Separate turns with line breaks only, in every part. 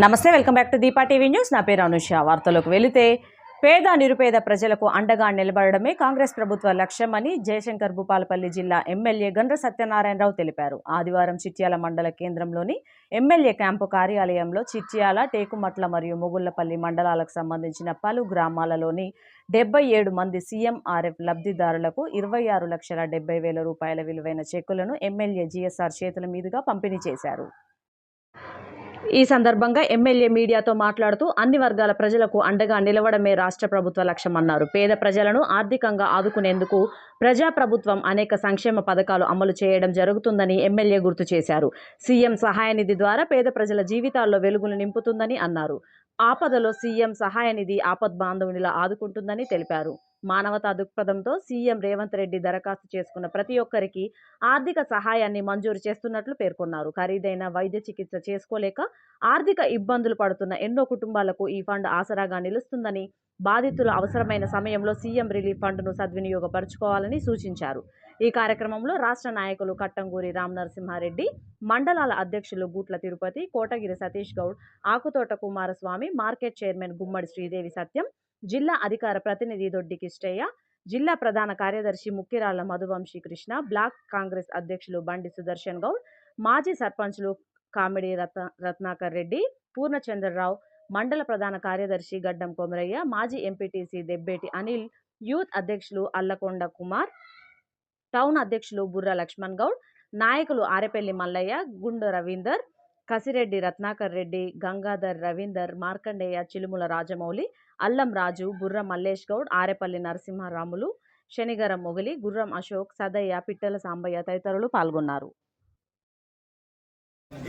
Namaste welcome back to Deepa TV news. నా పేరు అనుష. వార్తలకు వెళితే పేద నిరుపేద ప్రజలకు అండగా నిలబడడమే కాంగ్రెస్ ప్రభుత్వ లక్ష్యమని జయశంకర్ భూపాలపల్లి జిల్లా ఎమ్మెల్యే గండ్ర సత్యనారాయణరావు తెలిపారు. ఆదివారం చిట్యాల మండల కేంద్రంలోని ఎమ్మెల్యే క్యాంపు కార్యాలయంలో చిట్యాల టేకుమట్ల మరియు మొగుళ్ళపల్లి మండలాలకు సంబంధించిన పలు గ్రామాలలోని డెబ్బై ఏడు మంది సీఎంఆర్ఎఫ్ లబ్ధిదారులకు ఇరవై ఆరు లక్షల డెబ్బై వేల రూపాయల విలువైన చెక్కులను ఎమ్మెల్యే జీఎస్ఆర్ చేతుల మీదుగా పంపిణీ చేశారు. ఈ సందర్భంగా ఎమ్మెల్యే మీడియాతో మాట్లాడుతూ అన్ని వర్గాల ప్రజలకు అండగా నిలవడమే రాష్ట్ర ప్రభుత్వ లక్ష్యమన్నారు పేద ప్రజలను ఆర్థికంగా ఆదుకునేందుకు ప్రజాప్రభుత్వం అనేక సంక్షేమ పథకాలు అమలు చేయడం జరుగుతుందని ఎమ్మెల్యే గుర్తు చేశారు. సీఎం సహాయ నిధి ద్వారా పేద ప్రజల జీవితాల్లో వెలుగులు నింపుతుందని అన్నారు. ఆపదలో సీఎం సహాయ నిధి ఆపద్ బాంధవునిలా ఆదుకుంటుందని తెలిపారు. మానవతా దృక్పథంతో సీఎం రేవంత్ రెడ్డి దరఖాస్తు చేసుకున్న ప్రతి ఒక్కరికి ఆర్థిక సహాయాన్ని మంజూరు చేస్తున్నట్లు పేర్కొన్నారు. ఖరీదైన వైద్య చికిత్స చేసుకోలేక ఆర్థిక ఇబ్బందులు పడుతున్న ఎన్నో కుటుంబాలకు ఈ ఫండ్ ఆసరాగా నిలుస్తుందని బాధితులు అవసరమైన సమయంలో సీఎం రిలీఫ్ ఫండ్ను సద్వినియోగపరచుకోవాలని సూచించారు. ఈ కార్యక్రమంలో రాష్ట్ర నాయకులు కట్టంగూరి రామ్ నరసింహారెడ్డి మండలాల అధ్యక్షులు గూట్ల తిరుపతి కోటగిరి సతీష్ గౌడ్ ఆకుతోట కుమారస్వామి మార్కెట్ చైర్మన్ గుమ్మడి శ్రీదేవి సత్యం జిల్లా అధికార ప్రతినిధి దొడ్డి కిష్టయ్య జిల్లా ప్రధాన కార్యదర్శి ముక్కిరాళ్ళ మధువంశీ కృష్ణ బ్లాక్ కాంగ్రెస్ అధ్యక్షులు బండి సుదర్శన్ గౌడ్ మాజీ సర్పంచ్లు కామిడి రత్న రత్నాకర్ రెడ్డి పూర్ణచంద్రరావు మండల ప్రధాన కార్యదర్శి గడ్డం కొమరయ్య మాజీ ఎంపీటీసీ దెబ్బేటి అనిల్ యూత్ అధ్యక్షులు అల్లకొండ కుమార్ టౌన్ అధ్యక్షులు బుర్ర లక్ష్మణ్ గౌడ్ నాయకులు ఆరెపల్లి మల్లయ్య గుండు రవీందర్ కసిరెడ్డి రత్నాకర్ రెడ్డి గంగాధర్ రవీందర్ మార్కండేయ చిలుముల రాజమౌళి అల్లం రాజు బుర్ర మల్లేష్ గౌడ్ ఆరెపల్లి నరసింహారాములు శనిగరం మొగలి గుర్రం అశోక్ సదయ్య పిట్టల సాంబయ్య తదితరులు పాల్గొన్నారు.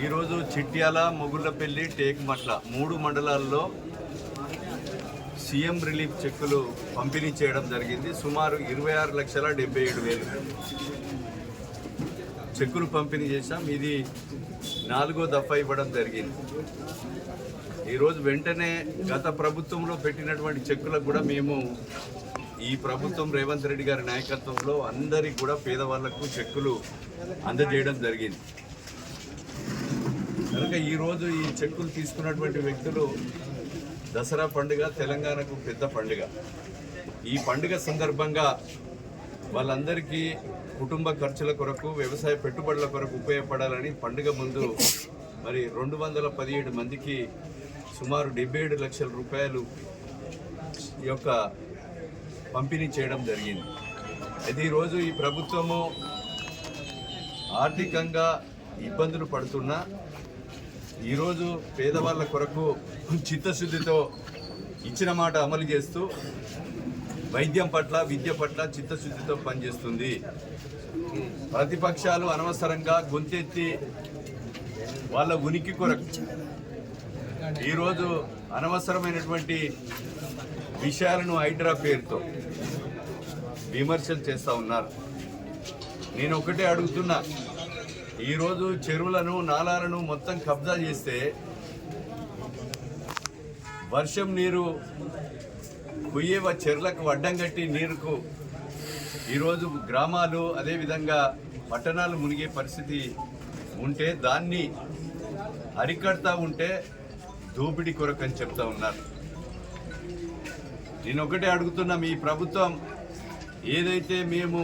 ఈరోజు చిట్యాల మొగుళ్ళపల్లి టేకుమట్ల మూడు మండలాల్లో సీఎం రిలీఫ్ చెక్కులు పంపిణీ చేయడం జరిగింది. సుమారు ఇరవై ఆరు లక్షల డెబ్బై ఏడు వేలు. చెక్కులు పంపిణీ చేశాం. ఇది నాలుగో దఫా ఇవ్వడం జరిగింది. ఈరోజు వెంటనే గత ప్రభుత్వంలో పెట్టినటువంటి చెక్కులకు కూడా మేము ఈ ప్రభుత్వం రేవంత్ రెడ్డి గారి నాయకత్వంలో అందరికి కూడా పేదవాళ్ళకు చెక్కులు అందజేయడం జరిగింది. కనుక ఈరోజు ఈ చెక్కులు తీసుకున్నటువంటి వ్యక్తులు దసరా పండుగ తెలంగాణకు పెద్ద పండుగ. ఈ పండుగ సందర్భంగా వాళ్ళందరికీ కుటుంబ ఖర్చుల కొరకు వ్యవసాయ పెట్టుబడుల కొరకు ఉపయోగపడాలని పండుగ ముందు మరి రెండు వందల పదిహేడు మందికి సుమారు డెబ్బై ఏడు లక్షల రూపాయలు యొక్క పంపిణీ చేయడం జరిగింది. అయితే ఈరోజు ఈ ప్రభుత్వము ఆర్థికంగా ఇబ్బందులు పడుతున్నా ఈరోజు పేదవాళ్ళ కొరకు చిత్తశుద్ధితో ఇచ్చిన మాట అమలు చేస్తూ వైద్యం పట్ల విద్య పట్ల చిత్తశుద్ధితో పనిచేస్తుంది. ప్రతిపక్షాలు అనవసరంగా గొంతెత్తి వాళ్ళ ఉనికి కొరకు. ఈరోజు అనవసరమైనటువంటి విషయాలను హైడ్రా పేరుతో విమర్శలు చేస్తూ ఉన్నారు. నేను ఒకటే అడుగుతున్నా. ఈరోజు చెరువులను నాలాలను మొత్తం కబ్జా చేస్తే వర్షం నీరు కుయ్యేవ చెర్లకు అడ్డం కట్టి నీరుకు ఈరోజు గ్రామాలు అదేవిధంగా పట్టణాలు మునిగే పరిస్థితి ఉంటే దాన్ని అరికడతా ఉంటే దోపిడీ కొరకు అని చెప్తా ఉన్నారు. నేను ఒకటే అడుగుతున్నా మీ ప్రభుత్వం ఏదైతే మేము